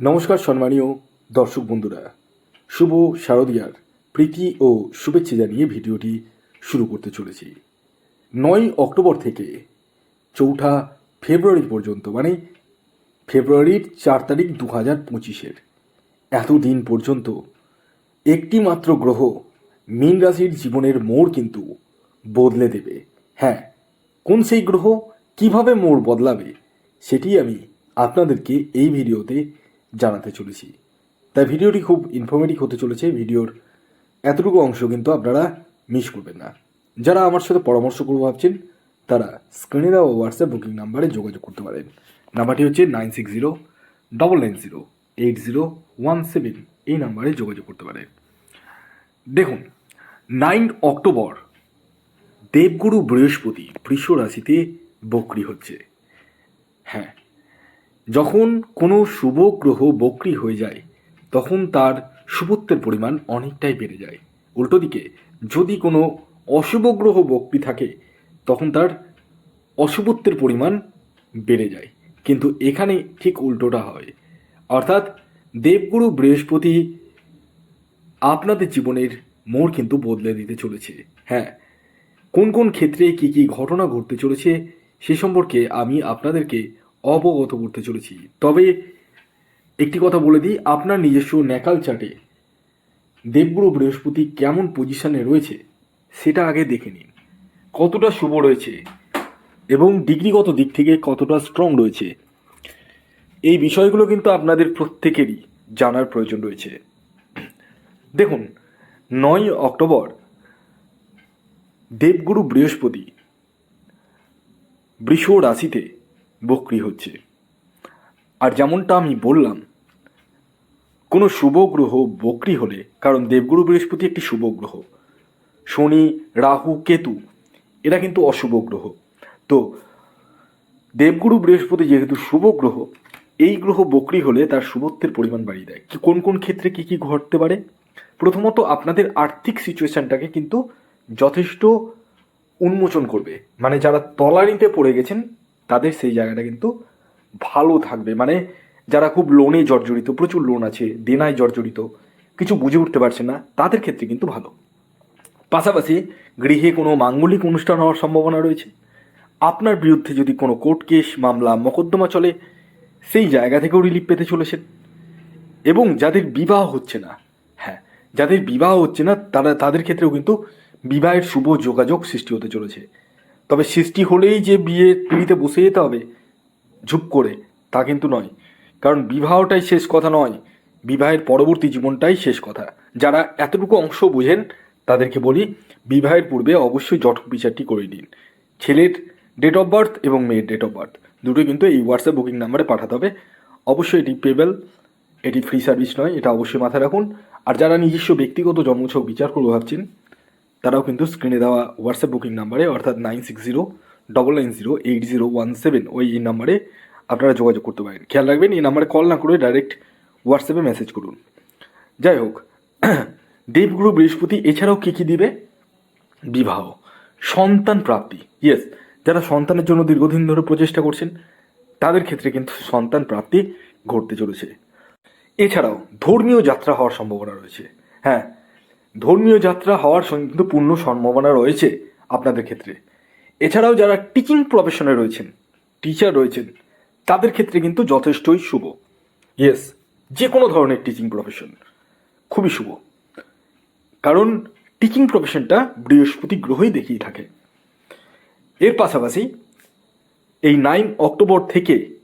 নমস্কার সম্মানীয় দর্শক বন্ধুরা। শুভ শারদীয়ার প্রীতি ও শুভেচ্ছা জানিয়ে ভিডিওটি শুরু করতে চলেছি। নয় অক্টোবর থেকে চৌঠা ফেব্রুয়ারি পর্যন্ত মানে ফেব্রুয়ারির চার তারিখ দু হাজার পঁচিশের এতদিন পর্যন্ত একটি মাত্র গ্রহ মীন রাশির জীবনের মোড় কিন্তু বদলে দেবে। হ্যাঁ কোন সেই গ্রহ কীভাবে মোড় বদলাবে সেটি আমি আপনাদেরকে এই ভিডিওতে জানাতে চলেছি। তাই ভিডিওটি খুব ইনফরমেটিভ হতে চলেছে। ভিডিওর এতটুকু অংশ কিন্তু আপনারা মিস করবেন না। যারা আমার সাথে পরামর্শ করব ভাবছেন, তারা স্ক্রিনে দেওয়া হোয়াটসঅ্যাপ বুকিং নাম্বারে যোগাযোগ করতে পারেন। নাম্বারটি হচ্ছে nine six zero double nine zero eight zero one seven এই নাম্বারে যোগাযোগ করতে পারেন দেখুন নাইন অক্টোবর, দেবগুরু বৃহস্পতি বৃষ রাশিতে বক্রি হচ্ছে। হ্যাঁ যখন কোনো শুভ গ্রহ বক্রি হয়ে যায়, তখন তার শুভত্বের পরিমাণ অনেকটাই বেড়ে যায়। উল্টো দিকে, যদি কোনো অশুভ গ্রহ বক্রি থাকে, তখন তার অশুভত্বের পরিমাণ বেড়ে যায়। কিন্তু এখানে ঠিক উল্টোটা হয়। অর্থাৎ দেবগুরু বৃহস্পতি আপনাদের জীবনের মোড় কিন্তু বদলে দিতে চলেছে। হ্যাঁ কোন কোন ক্ষেত্রে কি কি ঘটনা ঘটতে চলেছে সে সম্পর্কে আমি আপনাদেরকে অবগত করতে চলেছি। তবে একটি কথা বলে দিই, আপনার নিজস্ব ন্যাকাল চার্টে দেবগুরু বৃহস্পতি কেমন পজিশনে রয়েছে, সেটা আগে দেখে নিন। কতটা শুভ রয়েছে এবং ডিগ্রিগত দিক থেকে কতটা স্ট্রং রয়েছে। এই বিষয়গুলো কিন্তু আপনাদের প্রত্যেকেরই জানার প্রয়োজন রয়েছে। দেখুন, নয় অক্টোবর, দেবগুরু বৃহস্পতি বৃষ রাশিতে বক্রি হচ্ছে। আর যেমনটা আমি বললাম, কোনো শুভ গ্রহ বক্রি হলে, কারণ দেবগুরু বৃহস্পতি একটি শুভ গ্রহ, শনি, রাহু, কেতু, এরা কিন্তু অশুভ গ্রহ। তো দেবগুরু বৃহস্পতি যেহেতু শুভ গ্রহ, এই গ্রহ বক্রি হলে তার শুভত্বের পরিমাণ বাড়িয়ে দেয়। কি কোন কোন ক্ষেত্রে কি কি ঘটতে পারে? প্রথমত আপনাদের আর্থিক সিচুয়েশনটাকে কিন্তু যথেষ্ট উন্মোচন করবে। মানে যারা তলানিতে পড়ে গেছেন তাদের সেই জায়গাটা কিন্তু ভালো থাকবে। মানে যারা খুব লোনে জর্জরিত, প্রচুর লোন আছে দেনায় জর্জরিত, কিছু বুঝে উঠতে পারছে না, তাদের ক্ষেত্রে কিন্তু ভালো। পাশাপাশি গৃহে কোনো মাঙ্গলিক অনুষ্ঠান হওয়ার সম্ভাবনা রয়েছে। আপনার বিরুদ্ধে যদি কোনো কোর্ট কেস মামলা, মকদ্দমা চলে, সেই জায়গা থেকেও রিলিফ পেতে চলেছেন। এবং যাদের বিবাহ হচ্ছে না হ্যাঁ যাদের বিবাহ হচ্ছে না, তারা, তাদের ক্ষেত্রেও কিন্তু বিবাহের শুভ যোগাযোগ সৃষ্টি হতে চলেছে। তবে সৃষ্টি হলেই যে বিয়ে পিড়িতে বসে যেতে হবে, ঝুপ করে, তা কিন্তু নয়। কারণ বিবাহটাই শেষ কথা নয়, বিবাহের পরবর্তী জীবনটাই শেষ কথা। যারা এতটুকু অংশ বোঝেন, তাদেরকে বলি, বিবাহের পূর্বে অবশ্যই জটক বিচারটি করে নিন ছেলের ডেট অফ বার্থ এবং মেয়ের ডেট অফ বার্থ দুটোই কিন্তু এই হোয়াটসঅ্যাপ বুকিং নাম্বারে পাঠাতে হবে। অবশ্যই এটি পেবেল এটি ফ্রি সার্ভিস নয়, এটা অবশ্যই মাথায় রাখুন। আর যারা নিজস্ব ব্যক্তিগত জন্মছক বিচার করব ভাবছেন তারাও কিন্তু স্ক্রিনে দেওয়া হোয়াটসঅ্যাপ বুকিং নাম্বারে অর্থাৎ nine six zero double nine zero eight zero one seven ওই এই নাম্বারে আপনারা যোগাযোগ করতে পারেন। খেয়াল রাখবেন, এই নাম্বারে কল না করে ডাইরেক্ট হোয়াটসঅ্যাপে মেসেজ করুন। যাই হোক, দেবগুরু বৃহস্পতি এছাড়াও কী কী দিবে? বিবাহ, সন্তান প্রাপ্তি। ইয়েস যারা সন্তানের জন্য দীর্ঘদিন ধরে প্রচেষ্টা করছেন, তাদের ক্ষেত্রে কিন্তু সন্তান প্রাপ্তি ঘটতে চলেছে। এছাড়াও ধর্মীয় যাত্রা হওয়ার সম্ভাবনা রয়েছে। হ্যাঁ ধর্মীয় যাত্রা হওয়ার কিন্তু পূর্ণ সম্ভাবনা রয়েছে আপনাদের ক্ষেত্রে। এছাড়াও যারা টিচিং প্রফেশনে রয়েছেন টিচার রয়েছেন, তাদের ক্ষেত্রে কিন্তু যথেষ্টই শুভ। ইয়েস যে কোনো ধরনের টিচিং প্রফেশন খুবই শুভ। কারণ টিচিং প্রফেশনটা বৃহস্পতি গ্রহই দেখিয়ে থাকে। এর পাশাপাশি এই নাইন অক্টোবর থেকে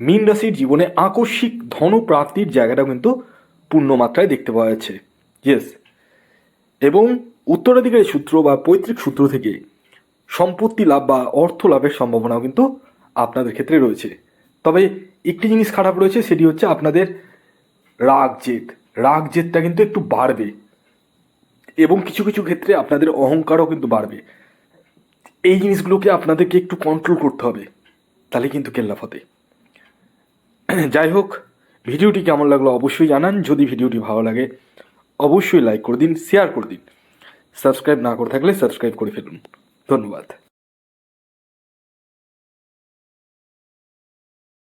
মীন রাশির জীবনে আকস্মিক ধনপ্রাপ্তির জায়গাটা কিন্তু পূর্ণমাত্রায় দেখতে পাওয়া যাচ্ছে। ইয়েস এবং উত্তরাধিকারী সূত্র বা পৈতৃক সূত্র থেকে সম্পত্তি লাভ বা অর্থ লাভের সম্ভাবনাও কিন্তু আপনাদের ক্ষেত্রে রয়েছে। তবে একটি জিনিস খারাপ রয়েছে, সেটি হচ্ছে আপনাদের রাগ জেদ। রাগ জেদটা কিন্তু একটু বাড়বে এবং কিছু কিছু ক্ষেত্রে আপনাদের অহংকারও কিন্তু বাড়বে। এই জিনিসগুলোকে আপনাদেরকে একটু কন্ট্রোল করতে হবে, তাহলে কিন্তু কেল্লাফতে। যাই হোক, ভিডিওটি কেমন লাগল অবশ্যই জানান। যদি ভিডিওটি ভালো লাগে অবশ্যই লাইক করে দিন শেয়ার করে দিন। সাবস্ক্রাইব না করে থাকলে সাবস্ক্রাইব করে ফেলুন। ধন্যবাদ।